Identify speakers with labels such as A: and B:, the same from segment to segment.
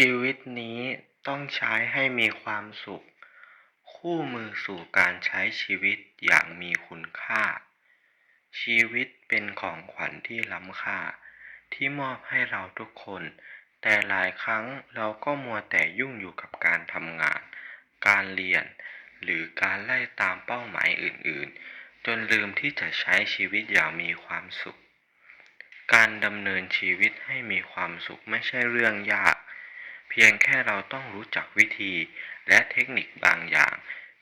A: ชีวิตนี้ต้องใช้ให้มีความสุข คู่มือสู่การใช้ชีวิตอย่างมีคุณค่า ชีวิตเป็นของขวัญที่ล้ำค่า ที่มอบให้เราทุกคน แต่หลายครั้งเราก็มัวแต่ยุ่งอยู่กับการทำงาน การเรียน หรือการไล่ตามเป้าหมายอื่นๆ จนลืมที่จะใช้ชีวิตอย่างมีความสุข การดำเนินชีวิตให้มีความสุขไม่ใช่เรื่องยาก เพียงแค่เราต้องรู้จักวิธีและเทคนิคบางอย่าง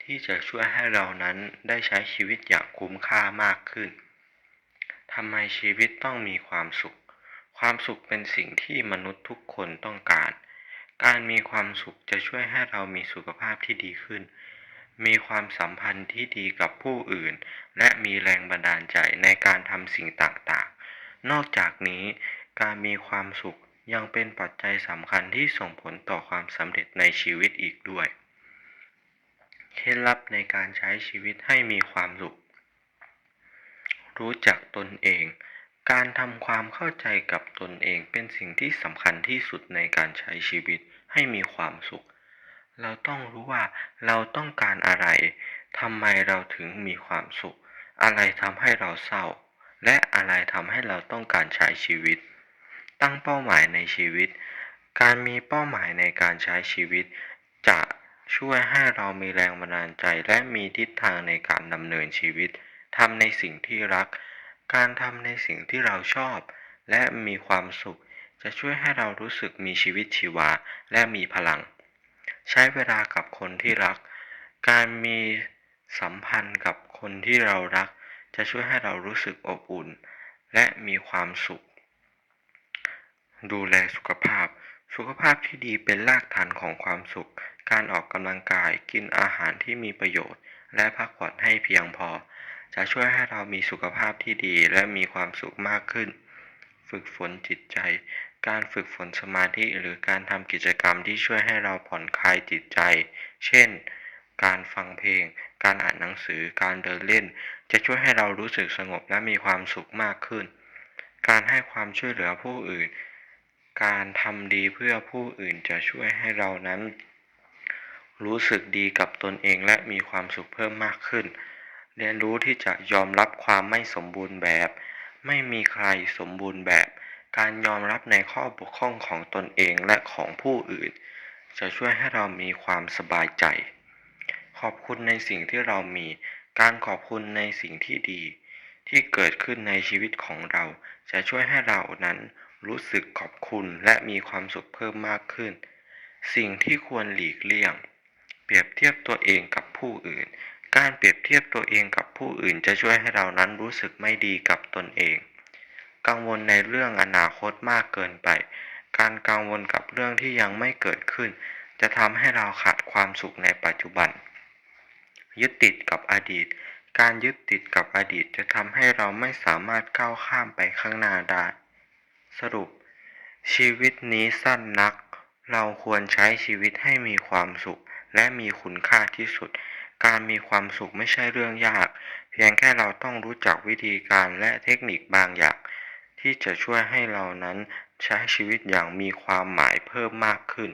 A: ที่จะช่วยให้เรานั้นได้ใช้ชีวิตอย่างคุ้มค่ามากขึ้นทำไมชีวิตต้องมีความสุข ความสุขเป็นสิ่งที่มนุษย์ทุกคนต้องการ การมีความสุขจะช่วยให้เรามีสุขภาพที่ดีขึ้น มีความสัมพันธ์ที่ดีกับผู้อื่น และมีแรงบันดาลใจในการทำสิ่งต่างๆ นอกจากนี้การมีความสุข ยังเป็นปัจจัยสำคัญที่ส่งผลต่อความสำเร็จในชีวิตอีกด้วย เคล็ดลับในการใช้ชีวิตให้มีความสุข รู้จักตนเอง การทำความเข้าใจกับตนเองเป็นสิ่งที่สำคัญที่สุดในการใช้ชีวิตให้มีความสุข เราต้องรู้ว่าเราต้องการอะไร ทำไมเราถึงมีความสุข อะไรทำให้เราเศร้า และอะไรทำให้เราต้องการใช้ชีวิต ตั้งเป้าหมายในชีวิต การมีเป้าหมายในการใช้ชีวิต จะช่วยให้เรามีแรงบันดาลใจและมีทิศทางในการดำเนินชีวิตทำในสิ่งที่รัก การทำในสิ่งที่เราชอบ และมีความสุข จะช่วยให้เรารู้สึกมีชีวิตชีวาและมีพลัง ใช้เวลากับคนที่รัก การมีสัมพันธ์กับคนที่เรารัก จะช่วยให้เรารู้สึกอบอุ่น และมีความสุข ดูแลสุขภาพ สุขภาพที่ดีเป็นรากฐานของความสุข การออกกำลังกาย กินอาหารที่มีประโยชน์ และพักผ่อนให้เพียงพอ จะช่วยให้เรามีสุขภาพที่ดีและมีความสุขมากขึ้น ฝึกฝนจิตใจ การฝึกฝนสมาธิหรือการทำกิจกรรมที่ช่วยให้เราผ่อนคลายจิตใจ เช่น การฟังเพลง การอ่านหนังสือ การเดินเล่น จะช่วยให้เรารู้สึกสงบและมีความสุขมากขึ้น การให้ความช่วยเหลือผู้อื่น การทำดีเพื่อผู้อื่นจะช่วยให้เรานั้น รู้สึกดีกับตนเองและมีความสุขเพิ่มมากขึ้น เรียนรู้ที่จะยอมรับความไม่สมบูรณ์แบบ ไม่มีใครสมบูรณ์แบบ การยอมรับในข้อบกพร่องของตนเองและของผู้อื่น จะช่วยให้เรามีความสบายใจ ขอบคุณในสิ่งที่เรามี การขอบคุณในสิ่งที่ดี ที่เกิดขึ้นในชีวิตของเราจะช่วยให้เรานั้น รู้สึกขอบคุณและมีความสุขเพิ่มมากขึ้น สิ่งที่ควรหลีกเลี่ยง เปรียบเทียบตัวเองกับผู้อื่น การเปรียบเทียบตัวเองกับผู้อื่น จะช่วยให้เรานั้นรู้สึกไม่ดีกับตนเอง กังวลในเรื่องอนาคตมากเกินไป การกังวลกับเรื่องที่ยังไม่เกิดขึ้น จะทำให้เราขาดความสุขในปัจจุบัน ยึดติดกับอดีต การยึดติดกับอดีตจะทำให้เราไม่สามารถก้าวข้ามไปข้างหน้าได้ สรุป ชีวิตนี้สั้นนัก เราควรใช้ชีวิตให้มีความสุข และมีคุณค่าที่สุด การมีความสุขไม่ใช่เรื่องยาก เพียงแค่เราต้องรู้จักวิธีการและเทคนิคบางอย่าง ที่จะช่วยให้เรานั้นใช้ชีวิตอย่างมีความหมายเพิ่มมากขึ้น